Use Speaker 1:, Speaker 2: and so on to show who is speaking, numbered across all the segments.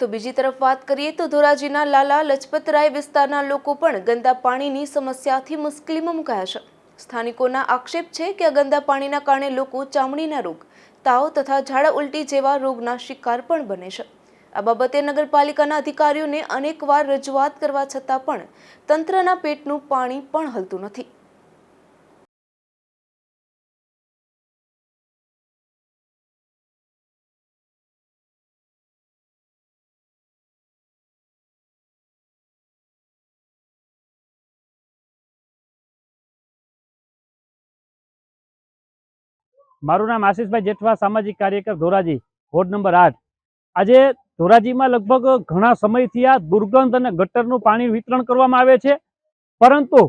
Speaker 1: તો બીજી તરફ વાત કરીએ તો ધોરાજીના લાલા લજપતરાય વિસ્તારના લોકો પણ ગંદા પાણીની સમસ્યાથી મુશ્કેલીમાં મુકાયા છે. સ્થાનિકોના આક્ષેપ છે કે આ ગંદા પાણીના કારણે લોકો ચામડીના રોગ, તાવ તથા ઝાડા ઉલટી જેવા રોગના શિકાર પણ બને છે. આ બાબતે નગરપાલિકાના અધિકારીઓને અનેકવાર રજૂઆત કરવા છતાં પણ તંત્રના પેટનું પાણી પણ હલતું નથી.
Speaker 2: મારું નામ આશીષભાઈ જેઠવા, સામાજિક કાર્યકર ધોરાજી, વોર્ડ નંબર આઠ. આજે ધોરાજીમાં લગભગ ઘણા સમયથી આ દુર્ગંધ અને ગટરનું પાણી વિતરણ કરવામાં આવે છે, પરંતુ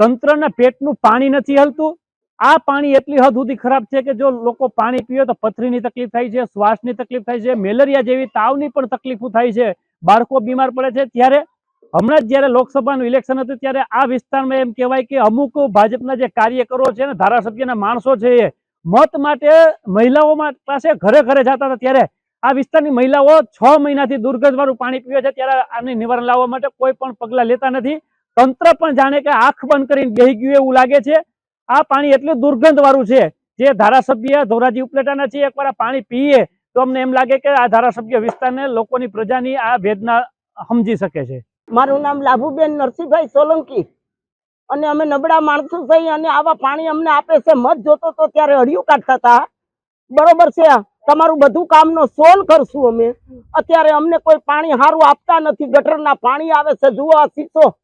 Speaker 2: તંત્રના પેટનું પાણી નથી હલતું. આ પાણી એટલી હદ સુધી ખરાબ છે કે જો લોકો પાણી પીવે તો પથરીની તકલીફ થાય છે, શ્વાસની તકલીફ થાય છે, મેલેરિયા જેવી તાવની પણ તકલીફો થાય છે. બાળકો બીમાર પડે છે. ત્યારે હમણાં જ જ્યારે લોકસભાનું ઇલેક્શન હતું ત્યારે આ વિસ્તારમાં એમ કહેવાય કે અમુક ભાજપના જે કાર્યકરો છે ને ધારાસભ્યના માણસો છે એ મત માટે મહિલાઓ પાસે ઘરે ઘરે જતા હતા ત્યારે આ વિસ્તારની મહિલાઓ છ મહિનાથી દુર્ગંધવાળું પાણી પીવે છે. ત્યારે આને નિવારણ લાવવા માટે કોઈ પણ પગલાં લેતા નથી. તંત્ર પણ જાણે કે આંખ બંધ કરીને બેહી ગયું એવું લાગે છે. આ પાણી એટલું દુર્ગંધવાળું છે. જે ધારાસભ્ય ધોરાજી ઉપલેટાના છે, એકવાર આ પાણી પીએ તો અમને એમ લાગે કે આ ધારાસભ્ય વિસ્તારને લોકોની પ્રજાની આ વેદના સમજી શકે છે.
Speaker 3: મારું નામ લાભુબેન નરસિંહભાઈ સોલંકી. અને અમે નબળા માણસો થઈ અને આવા પાણી અમને આપે છે. મત જોતો તો ત્યારે અડિયું કાઢતા હતા. બરોબર છે તમારું બધું કામનો સોલ કરશું અમે. અત્યારે અમને કોઈ પાણી સારું આપતા નથી. ગટરના પાણી આવે છે. જુઓ આ શીશો.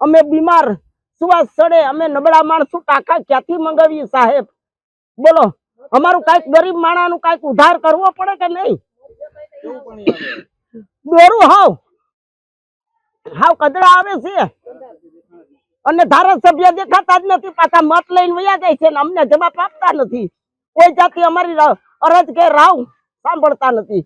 Speaker 3: અમે બીમાર. સુવાસ સડે અમે નબળા માણસો ટાંકા ક્યાંથી મંગાવીએ સાહેબ? બોલો. અમારું કંઈક ગરીબ માણાનું કંઈક ઉધાર કરવો પડે કે નહીં? દોરું હાવ. હાવ કદડા આવે છે. અને ધારાસભ્ય દેખાતા જ નથી, પાછા મત લઈને વયા જાય છે અમને જવાબ આપતા નથી. કોઈ જાતિ અમારી અરજ કે રાવ સાંભળતા નથી.